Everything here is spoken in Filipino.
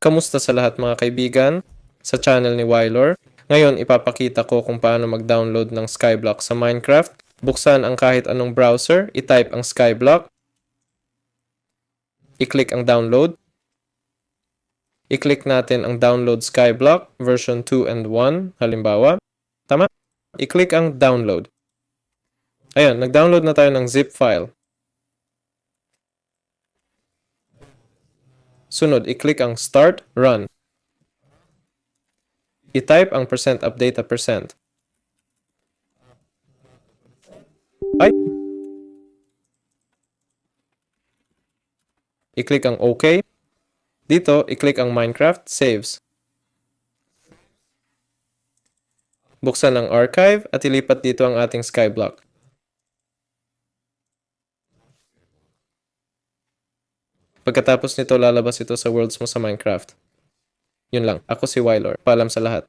Kamusta sa lahat mga kaibigan? Sa channel ni Wylor. Ngayon ipapakita ko kung paano mag-download ng Skyblock sa Minecraft. Buksan ang kahit anong browser, i-type ang Skyblock. I-click ang download. I-click natin ang download Skyblock version 2 and 1 halimbawa. Tama? I-click ang download. Ayan, nag-download na tayo ng zip file. Sunod, i-click ang Start, Run. I-type ang percent update at percent. Ay! I-click ang OK. Dito, i-click ang Minecraft Saves. Buksan ang archive at ilipat dito ang ating skyblock. Pagkatapos nito, lalabas ito sa worlds mo sa Minecraft. Yun lang. Ako si Wylor. Paalam sa lahat.